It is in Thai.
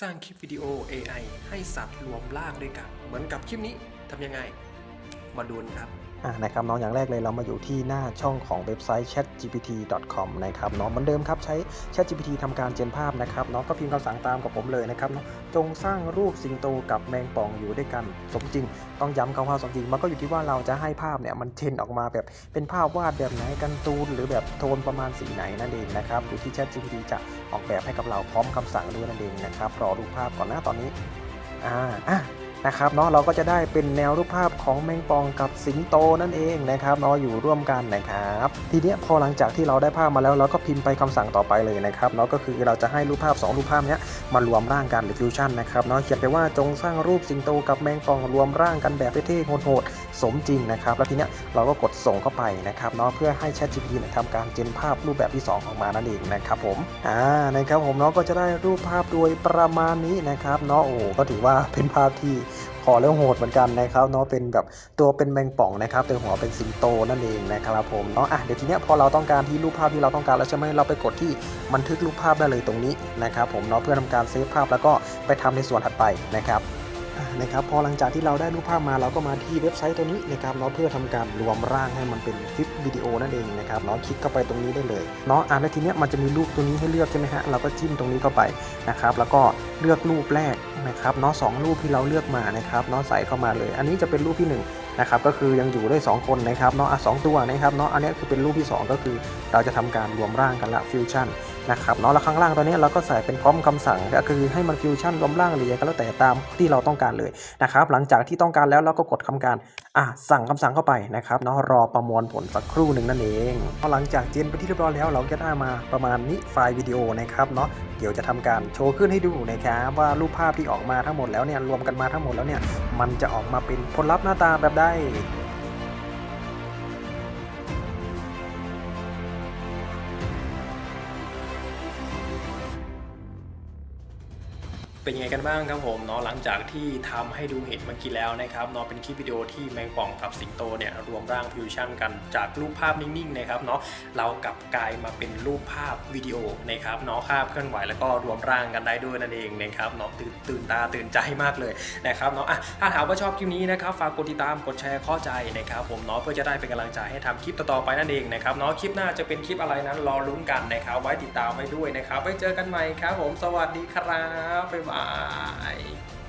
สร้างคลิปวิดีโอ AI ให้สัตว์รวมร่างด้วยกัน เหมือนกับคลิปนี้ทำยังไง มาดูนครับ นะครับน้องอย่างแรกเลยเรามาอยู่ที่หน้าช่องของเว็บไซต์ chatgpt.com นะครับน้องเหมือนเดิมครับใช้ chatgpt ทำการเจนภาพนะครับน้องก็พิมพ์คำสั่งตามกับผมเลยนะครับจงสร้างรูปสิงโตกับแมงป่องอยู่ด้วยกันสมจริง ต้องย้ำคำว่าสมจริงมันก็อยู่ที่ว่าเราจะให้ภาพเนี่ยมันเจนออกมาแบบเป็นภาพวาดแบบไหนกันตูนหรือแบบโทนประมาณสีไหนนั่นเองนะครับอยู่ที่ chatgpt จะออกแบบให้กับเราพร้อมคำสั่งด้วยนั่นเองนะครับรอดูภาพก่อนนะตอนนี้อ่าอะ นะครับเนาะเราก็จะได้เป็นแนวรูปภาพของแมงปองกับสิงโตนั่นเองนะครับเนาะอยู่ร่วมกันนะครับทีเนี้ยพอหลังจากที่เราได้ภาพมาแล้วเราก็พิมพ์ไปคำสั่งต่อไปเลยนะครับเนาะก็คือเราจะให้รูปภาพ 2 รูปภาพเนี้ยมารวมร่างกันหรือฟิวชั่นนะครับเนาะเขียนไปว่าจงสร้างรูปสิงโตกับแมงปองรวมร่างกันแบบเท่ๆโหดๆ สมจริงนะครับ แล้วทีเนี้ยเราก็กดส่งเข้าไปนะครับเนาะเพื่อให้ ChatGPT ทำการเจนภาพรูปแบบที่ 2 ออกมานั่นเองนะครับผมอ่านะครับผมเนาะก็จะได้รูปภาพโดยประมาณนี้นะครับเนาะโอ้ก็ถือว่าเป็นภาพที่ขอเรื่องโหดเหมือนกันนะครับเนาะเป็นแบบตัวเป็นแมงป่องนะครับแต่หัวเป็นสิงโตนั่นเองนะครับผมเนาะอะเดี๋ยวทีเนี้ยพอเราต้องการที่รูปภาพที่เราต้องการแล้วใช่ไหมเราไปกดที่บันทึกรูปภาพได้เลยตรงนี้นะครับผมเนาะเพื่อทำการเซฟภาพแล้วก็ไปทำในส่วนถัดไปนะครับ นะครับพอหลังจากที่เราได้รูปภาพมาเราก็มาที่เว็บไซต์ตัวนี้นะครับเนาะเพื่อทำการรวมร่างให้มันเป็นคลิปวิดีโอนั่นเองนะครับเนาะคลิกเข้าไปตรงนี้ได้เลยเนาะอะแล้วทีเนี้ยมันจะมีรูปตัวนี้ให้เลือกใช่ไหมฮะเราก็จิ้มตรงนี้เข้าไปนะครับแล้วก็ เลือกรูปแรกนะครับเนาะสองรูปที่เราเลือกมานะครับเนาะใส่เข้ามาเลย อันนี้จะเป็นรูปที่หนึ่งนะครับก็คือยังอยู่ได้สองคนนะครับเนาะอะสองตัวนะครับเนาะอันนี้คือเป็นรูปที่สองก็คือ เราจะทำการรวมร่างกันละฟิวชั่นนะครับเนาะแล้วข้างล่างตัวนี้เราก็ใส่เป็นพร้อมคำสั่งก็คือให้มันฟิวชั่นรวมร่างหรืออะไรก็แล้วแต่ตามที่เราต้องการเลยนะครับหลังจากที่ต้องการแล้วเราก็กดทำการอะสั่งคำสั่งเข้าไปนะครับเนาะรอประมวลผลสักครู่หนึ่งนั่นเองพอหลังจากเจนไปที่เรียบร้อยแล้วเราก็ได้มาประมาณนี้ไฟล์วิดีโอนะครับเนาะเดี๋ยวจะทำการโชว์ขึ้นให้ดูนะครับว่ารูปภาพที่ออกมาทั้งหมดแล้วเนี่ยรวมกันมาทั้งหมดแล้วเนี่ยมันจะออกมาเป็นผลลัพธ์หน้าตาแบบใด เป็นยังไงกันบ้างครับผมเนาะหลังจากที่ทำให้ดูเห็นเมื่อกี้แล้วนะครับเนาะเป็นคลิปวิดีโอที่แมงป่องกับสิงโตเนี่ยรวมร่างฟิวชั่นกันจากรูปภาพนิ่งๆนะครับเนาะเรากลับกลายมาเป็นรูปภาพวิดีโอนะครับเนาะภาพเคลื่อนไหวแล้วก็รวมร่างกันได้ด้วยนั่นเองนะครับเนาะตื่นตื่นตาตื่นใจมากเลยนะครับเนาะอะถ้าถามว่าชอบคลิปนี้นะครับฝากกดติดตามกดแชร์ข้อใจนะครับผมเนาะเพื่อจะได้เป็นกำลังใจให้ทำคลิปต่อๆไปนั่นเองนะครับเนาะคลิปหน้าจะเป็นคลิปอะไรนั้นรอลุ้นกันนะครับไว้ติดตามไว้ด้วยนะครับไว้เจอกันใหม่ครับผมสวัสดีครับบ๊ายบาย bye.